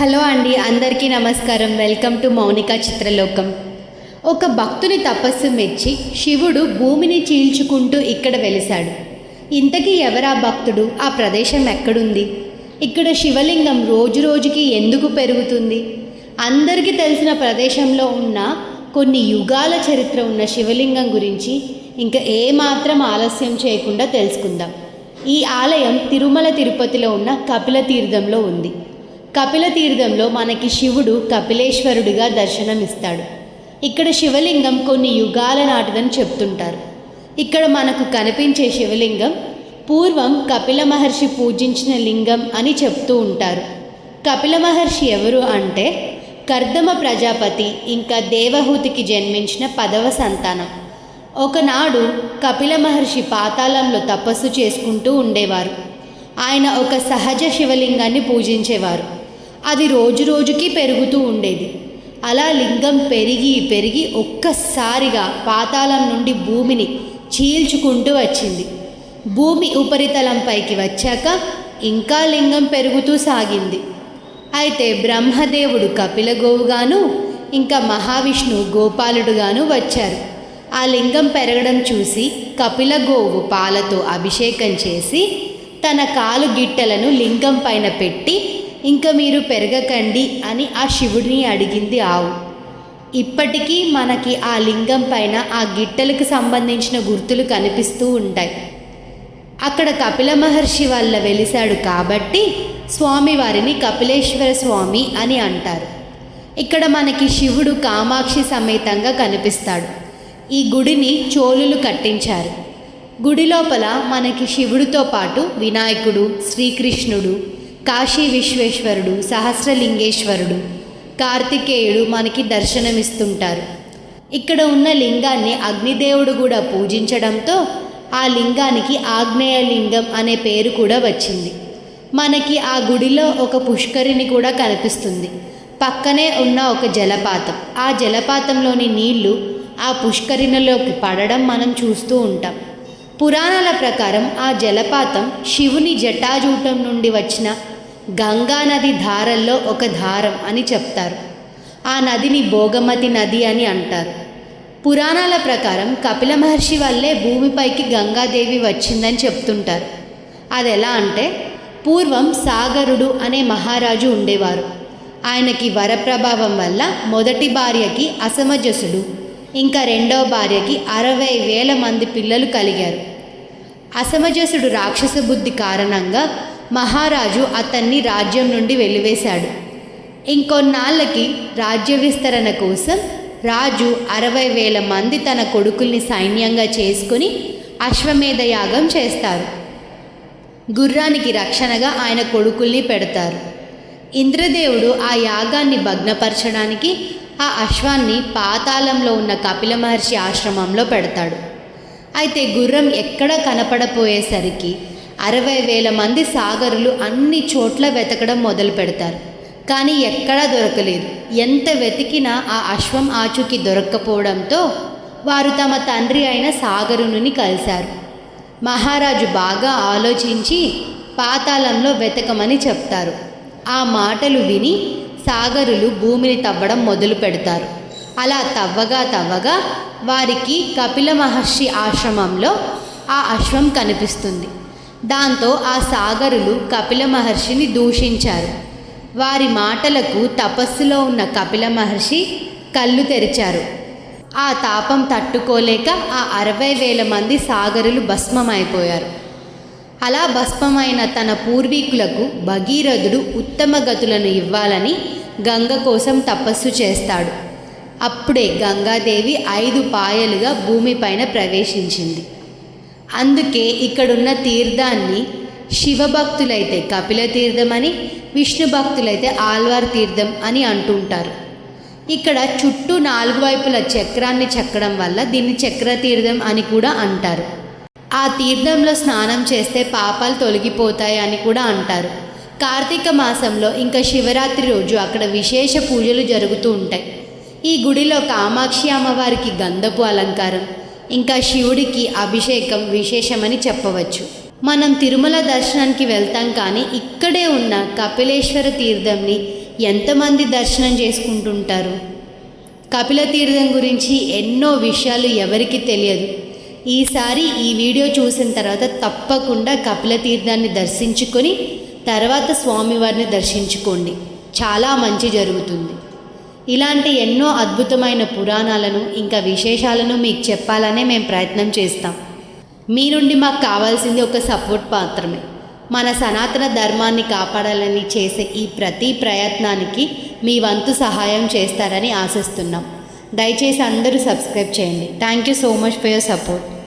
Hello అండి అందరికీ నమస్కారం. Welcome to Mounika Chitralokam. ఒక భక్తుని తపస్సు మెచ్చి శివుడు భూమిని చీల్చుకుంటూ ఇక్కడ వెలిశాడు. ఇంతకీ ఎవరా భక్తుడు? ఆ ప్రదేశం ఎక్కడుంది? ఇక్కడ శివలింగం రోజు రోజుకి ఎందుకు పెరుగుతుంది? అందరికీ తెలిసిన ప్రదేశంలో ఉన్న కొన్ని యుగాల చరిత్ర ఉన్న శివలింగం గురించి ఇంకా ఏమాత్రం ఆలస్యం చేయకుండా తెలుసుకుందాం. ఈ ఆలయం తిరుమల తిరుపతిలో ఉన్న కపిల తీర్థంలో ఉంది. కపిల తీర్థంలో మనకి శివుడు కపిలేశ్వరుడిగా దర్శనమిస్తాడు. ఇక్కడ శివలింగం కొన్ని యుగాల నాటిదని చెప్తుంటారు. ఇక్కడ మనకు కనిపించే శివలింగం పూర్వం కపిల మహర్షి పూజించిన లింగం అని చెప్తూ ఉంటారు. కపిల మహర్షి ఎవరు అంటే కర్దమ ప్రజాపతి ఇంకా దేవహూతికి జన్మించిన పదవ సంతానం. ఒకనాడు కపిల మహర్షి పాతాళంలో తపస్సు చేసుకుంటూ ఉండేవారు. ఆయన ఒక సహజ శివలింగాన్ని పూజించేవారు. అది రోజు రోజుకి పెరుగుతూ ఉండేది. అలా లింగం పెరిగి పెరిగి ఒక్కసారిగా పాతాళం నుండి భూమిని చీల్చుకుంటూ వచ్చింది. భూమి ఉపరితలంపైకి వచ్చాక ఇంకా లింగం పెరుగుతూ సాగింది. అయితే బ్రహ్మదేవుడు కపిలగోవుగాను ఇంకా మహావిష్ణు గోపాలుడుగాను వచ్చారు. ఆ లింగం పెరగడం చూసి కపిలగోవు పాలతో అభిషేకం చేసి తన కాలు గిట్టలను లింగం పైన పెట్టి ఇంకా మీరు పెరగకండి అని ఆ శివుడిని అడిగింది ఆవు. ఇప్పటికీ మనకి ఆ లింగం పైన ఆ గిట్టలకు సంబంధించిన గుర్తులు కనిపిస్తూ ఉంటాయి. అక్కడ కపిల మహర్షి వల్ల వెలిశాడు కాబట్టి స్వామివారిని కపిలేశ్వర స్వామి అని అంటారు. ఇక్కడ మనకి శివుడు కామాక్షి సమేతంగా కనిపిస్తాడు. ఈ గుడిని చోళులు కట్టించారు. గుడి లోపల మనకి శివుడితో పాటు వినాయకుడు శ్రీకృష్ణుడు కాశీ విశ్వేశ్వరుడు సహస్రలింగేశ్వరుడు కార్తికేయుడు మనకి దర్శనమిస్తుంటారు. ఇక్కడ ఉన్న లింగాన్ని అగ్నిదేవుడు కూడా పూజించడంతో ఆ లింగానికి ఆగ్నేయ లింగం అనే పేరు కూడా వచ్చింది. మనకి ఆ గుడిలో ఒక పుష్కరిణి కూడా కనిపిస్తుంది. పక్కనే ఉన్న ఒక జలపాతం. ఆ జలపాతంలోని నీళ్ళు ఆ పుష్కరిణలోకి పడడం మనం చూస్తూ ఉంటాం. పురాణాల ప్రకారం ఆ జలపాతం శివుని జటాజూటం నుండి వచ్చిన గంగా నది ధారల్లో ఒక ధారం అని చెప్తారు. ఆ నదిని భోగమతి నది అని అంటారు. పురాణాల ప్రకారం కపిల మహర్షి వల్లే భూమిపైకి గంగాదేవి వచ్చిందని చెప్తుంటారు. అది ఎలా అంటే పూర్వం సాగరుడు అనే మహారాజు ఉండేవారు. ఆయనకి వరప్రభావం వల్ల మొదటి భార్యకి అసమజసుడు ఇంకా రెండవ భార్యకి అరవై వేల మంది పిల్లలు కలిగారు. అసమజసుడు రాక్షస బుద్ధి కారణంగా మహారాజు అతన్ని రాజ్యం నుండి వెలివేశాడు. ఇంకొన్నాళ్ళకి రాజ్య విస్తరణ కోసం రాజు అరవై వేల మంది తన కొడుకుల్ని సైన్యంగా చేసుకుని అశ్వమేధ యాగం చేస్తారు. గుర్రానికి రక్షణగా ఆయన కొడుకుల్ని పెడతారు. ఇంద్రదేవుడు ఆ యాగాన్ని భగ్నపరచడానికి ఆ అశ్వాన్ని పాతాళంలో ఉన్న కపిల మహర్షి ఆశ్రమంలో పెడతాడు. అయితే గుర్రం ఎక్కడ కనపడపోయేసరికి అరవై వేల మంది సాగరులు అన్ని చోట్ల వెతకడం మొదలు పెడతారు. కానీ ఎక్కడా దొరకలేదు. ఎంత వెతికినా ఆ అశ్వం ఆచూకి దొరక్కపోవడంతో వారు తమ తండ్రి అయిన సాగరుని కలిశారు. మహారాజు బాగా ఆలోచించి పాతాళంలో వెతకమని చెప్తారు. ఆ మాటలు విని సాగరులు భూమిని తవ్వడం మొదలు పెడతారు. అలా తవ్వగా తవ్వగా వారికి కపిల మహర్షి ఆశ్రమంలో ఆ అశ్వం కనిపిస్తుంది. దాంతో ఆ సాగరులు కపిల మహర్షిని దూషించారు. వారి మాటలకు తపస్సులో ఉన్న కపిల మహర్షి కళ్ళు తెరిచారు. ఆ తాపం తట్టుకోలేక ఆ అరవై వేల మంది సాగరులు భస్మమైపోయారు. అలా భస్మమైన తన పూర్వీకులకు భగీరథుడు ఉత్తమ గతులను ఇవ్వాలని గంగ కోసం తపస్సు చేస్తాడు. అప్పుడే గంగాదేవి ఐదు పాయలుగా భూమిపైన ప్రవేశించింది. అందుకే ఇక్కడున్న తీర్థాన్ని శివభక్తులైతే కపిల తీర్థం అని విష్ణు భక్తులైతే ఆల్వార్ తీర్థం అని అంటుంటారు ఇక్కడ చుట్టూ నాలుగు వైపుల చక్రాన్ని చెక్కడం వల్ల దీన్ని చక్ర తీర్థం అని కూడా అంటారు. ఆ తీర్థంలో స్నానం చేస్తే పాపాలు తొలగిపోతాయి అని కూడా అంటారు. కార్తీక మాసంలో ఇంకా శివరాత్రి రోజు అక్కడ విశేష పూజలు జరుగుతూ ఉంటాయి. ఈ గుడిలో కామాక్షి అమ్మవారికి గంధపు అలంకారం ఇంకా శివుడికి అభిషేకం విశేషమని చెప్పవచ్చు. మనం తిరుమల దర్శనానికి వెళ్తాం కానీ ఇక్కడే ఉన్న కపిలేశ్వర తీర్థంని ఎంతమంది దర్శనం చేసుకుంటుంటారు? కపిల తీర్థం గురించి ఎన్నో విషయాలు ఎవరికి తెలియదు. ఈసారి ఈ వీడియో చూసిన తర్వాత తప్పకుండా కపిల తీర్థాన్ని దర్శించుకొని తర్వాత స్వామివారిని దర్శించుకోండి. చాలా మంచి జరుగుతుంది. ఇలాంటి ఎన్నో అద్భుతమైన పురాణాలను ఇంకా విశేషాలను మీకు చెప్పాలనే మేము ప్రయత్నం చేస్తాం. మీ నుండి మాకు కావాల్సింది ఒక సపోర్ట్ మాత్రమే. మన సనాతన ధర్మాన్ని కాపాడాలని చేసే ఈ ప్రతి ప్రయత్నానికి మీ వంతు సహాయం చేస్తారని ఆశిస్తున్నాం. దయచేసి అందరూ సబ్స్క్రైబ్ చేయండి. Thank you so much for your support